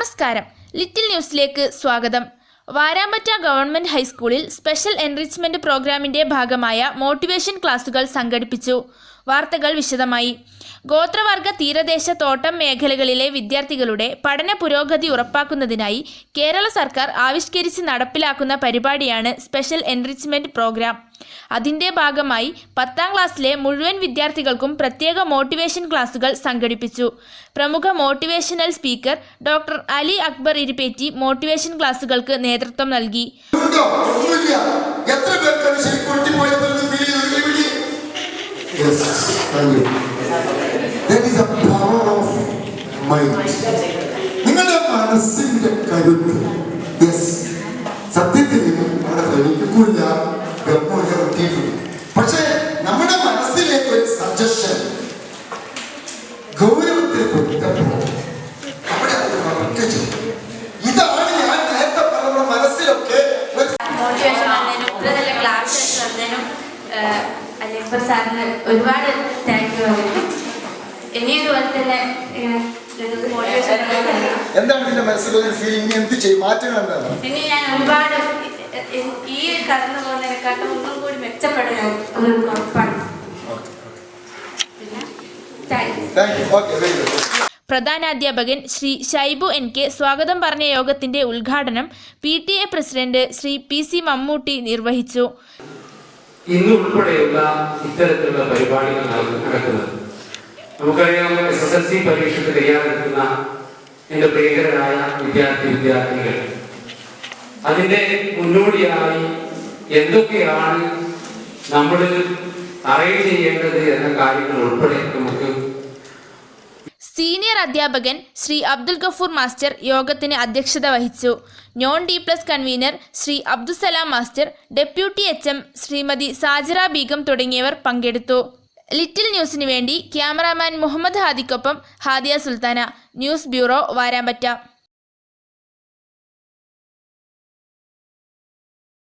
നമസ്കാരം. ലിറ്റിൽ ന്യൂസിലേക്ക് സ്വാഗതം. വാരാമ്പറ്റ ഗവൺമെന്റ് ഹൈസ്കൂളിൽ സ്പെഷ്യൽ എൻറിച്ച്മെന്റ് പ്രോഗ്രാമിന്റെ ഭാഗമായ മോട്ടിവേഷൻ ക്ലാസുകൾ സംഘടിപ്പിച്ചു. വാർത്തകൾ വിശദമായി. ഗോത്രവർഗ തീരദേശ തോട്ടം മേഖലകളിലെ വിദ്യാർത്ഥികളുടെ പഠന പുരോഗതി ഉറപ്പാക്കുന്നതിനായി കേരള സർക്കാർ ആവിഷ്കരിച്ച് നടപ്പിലാക്കുന്ന പരിപാടിയാണ് സ്പെഷ്യൽ എൻറിച്ച്മെന്റ് പ്രോഗ്രാം. അതിന്റെ ഭാഗമായി പത്താം ക്ലാസ്സിലെ മുഴുവൻ വിദ്യാർത്ഥികൾക്കും പ്രത്യേക മോട്ടിവേഷൻ ക്ലാസുകൾ സംഘടിപ്പിച്ചു. പ്രമുഖ motivational speaker doctor Ali Akbar Irippetty motivation ക്ലാസുകൾക്ക് നേതൃത്വം നൽകി. എത്ര you that is a power of mind നിങ്ങളുടെ മനസ്സിന്റെ കരുത്ത്. യെസ് സത്യത്തിൽ അവിടെ ഫലിക്കില്ല ബ്രഹ്മമൊക്കെ കിട്ടിയിട്ടുണ്ട് പക്ഷേ നമ്മുടെ മനസ്സിലേക്ക് ഒരു സജഷൻ ഗൗരവത്തിൽ കൊടുത്തപ്പോൾ അവിടെ അത് വർക്ക് ചെയ്തു ഇതാണ് ഞാൻ നേരത്തെ പറഞ്ഞ മനസ്സിലൊക്കെ ക്ലാസ് അലിയപ്പർ സാറിന് ഒരുപാട് താങ്ക് യു പറയുന്നു ഇനിയും ഇതുപോലെ തന്നെ എന്താണ് നിന്റെ മനസ്സിലൊരു ഫീലിംഗ് എന്ത് ചെയ്യും? മാറ്റങ്ങൾ എന്താണ്? ഇനി ഞാൻ ഒരുപാട് ഈ കടന്നു പോകുന്നതിനെക്കാട്ടും ഒന്നും കൂടി മെച്ചപ്പെടും ഞാൻ ഉറപ്പാണ്. പ്രധാനാധ്യാപകൻ ശ്രീ ഷൈബു എൻ കെ സ്വാഗതം പറഞ്ഞ യോഗത്തിന്റെ ഉദ്ഘാടനം P T A president Shri P C Mammootty നിർവഹിച്ചു. ഇന്ന് ഉൾപ്പെടെയുള്ള ഇത്തരത്തിലുള്ള പരിപാടികൾ നട- നടക്കുന്നത്. നമുക്കറിയാം എസ് എസ് എൽ സി പരീക്ഷയ്ക്ക് തയ്യാറെടുക്കുന്ന എന്റെ പ്രിയകരായ വിദ്യാർത്ഥി വിദ്യാർത്ഥികൾ. അതിന്റെ മുന്നോടിയായി എന്തൊക്കെയാണ് നമ്മൾ അറേഞ്ച് ചെയ്യേണ്ടത് എന്ന കാര്യങ്ങൾ ഉൾപ്പെടെ നമുക്ക് സീനിയർ അധ്യാപകൻ ശ്രീ അബ്ദുൽ ഗഫൂർ മാസ്റ്റർ യോഗത്തിന് അധ്യക്ഷത വഹിച്ചു. Non D plus convener Shri Abdussalam master deputy H M Shrimati Sajira Begum തുടങ്ങിയവർ പങ്കെടുത്തു. ലിറ്റിൽ ന്യൂസിനു വേണ്ടി ക്യാമറാമാൻ മുഹമ്മദ് ഹാദിക്കൊപ്പം ഹാദിയ സുൽത്താന ന്യൂസ് ബ്യൂറോ വാരാമ്പറ്റ.